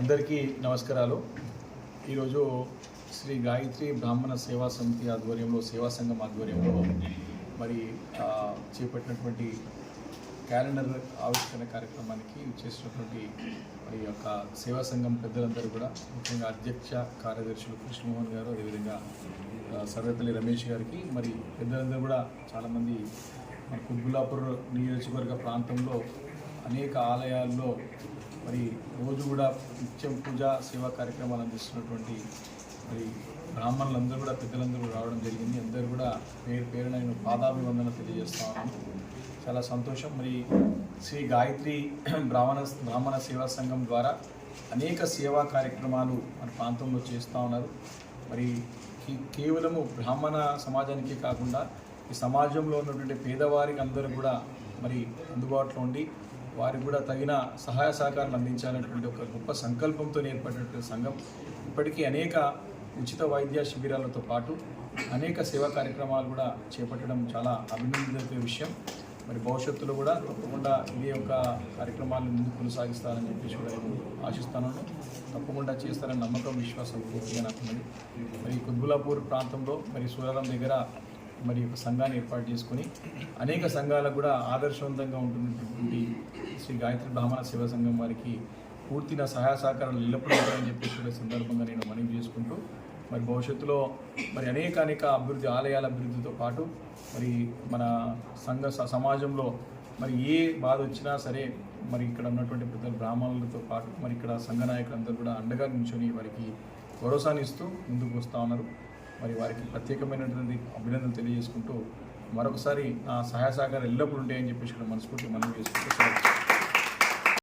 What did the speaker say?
అందరికీ నమస్కారాలు. ఈరోజు శ్రీ గాయత్రి బ్రాహ్మణ సేవా సమితి ఆధ్వర్యంలో సేవా సంఘం ఆధ్వర్యంలో మరి చేపట్టినటువంటి క్యాలెండర్ ఆవిష్కరణ కార్యక్రమానికి చేసినటువంటి మరి యొక్క సేవా సంఘం పెద్దలందరూ కూడా ముఖ్యంగా అధ్యక్ష కార్యదర్శులు కృష్ణమోహన్ గారు అదేవిధంగా సర్వేపల్లి రమేష్ గారికి మరి పెద్దలందరూ కూడా చాలామంది మన కుత్బుల్లాపూర్ నియోజకవర్గ ప్రాంతంలో అనేక ఆలయాల్లో మరి రోజు కూడా నిత్యం పూజ సేవా కార్యక్రమాలు అందిస్తున్నటువంటి మరి బ్రాహ్మణులందరూ కూడా పెద్దలందరూ రావడం జరిగింది. అందరూ కూడా పేరు పేరు నేను పాదాభివందన తెలియజేస్తా చాలా సంతోషం. మరి శ్రీ గాయత్రి బ్రాహ్మణ బ్రాహ్మణ సేవా సంఘం ద్వారా అనేక సేవా కార్యక్రమాలు మన ప్రాంతంలో చేస్తూ ఉన్నారు. మరి కేవలము బ్రాహ్మణ సమాజానికే కాకుండా ఈ సమాజంలో ఉన్నటువంటి పేదవారికి అందరూ కూడా మరి అందుబాటులో ఉండి వారికి కూడా తగిన సహాయ సహకారాలు అందించాలనేటువంటి ఒక గొప్ప సంకల్పంతో ఏర్పడినటువంటి సంఘం. ఇప్పటికీ అనేక ఉచిత వైద్య శిబిరాలతో పాటు అనేక సేవా కార్యక్రమాలు కూడా చేపట్టడం చాలా అభినందించే విషయం. మరి భవిష్యత్తులో కూడా తప్పకుండా ఇదే ఒక కార్యక్రమాలను ముందు కొనసాగిస్తారని చెప్పేసి కూడా నేను ఆశిస్తాను తప్పకుండా చేస్తారని నమ్మకం విశ్వాసం పూర్తిగా నాకు మరి కుద్బులాపూర్ ప్రాంతంలో మరి సూరారం దగ్గర మరి ఒక సంఘాన్ని ఏర్పాటు చేసుకుని అనేక సంఘాలకు కూడా ఆదర్శవంతంగా ఉంటున్నటువంటి శ్రీ గాయత్రి బ్రాహ్మణ సేవా సంఘం వారికి పూర్తిగా సహాయ సహకారాలు ఎల్లప్పుడూ ఉంటాయని చెప్పేసి కూడా సందర్భంగా నేను మనవి చేసుకుంటూ మరి భవిష్యత్తులో మరి అనేక అనేక అభివృద్ధి ఆలయాల అభివృద్ధితో పాటు మరి మన సంఘ స- సమాజంలో మరి ఏ బాధ వచ్చినా సరే మరి ఇక్కడ ఉన్నటువంటి పెద్ద బ్రాహ్మణులతో పాటు మరి ఇక్కడ సంఘ నాయకులందరూ కూడా అండగా నిల్చొని వారికి భరోసాని ఇస్తూ ముందుకు వస్తూ ఉన్నారు. మరి వారికి ప్రత్యేకమైనటువంటి అభినందనలు తెలియజేసుకుంటూ మరొకసారి నా సహాయ సహకారం ఎల్లప్పుడూ ఉంటాయని చెప్పేసి కూడా మనస్ఫూర్తి మనం చేసుకుంటూ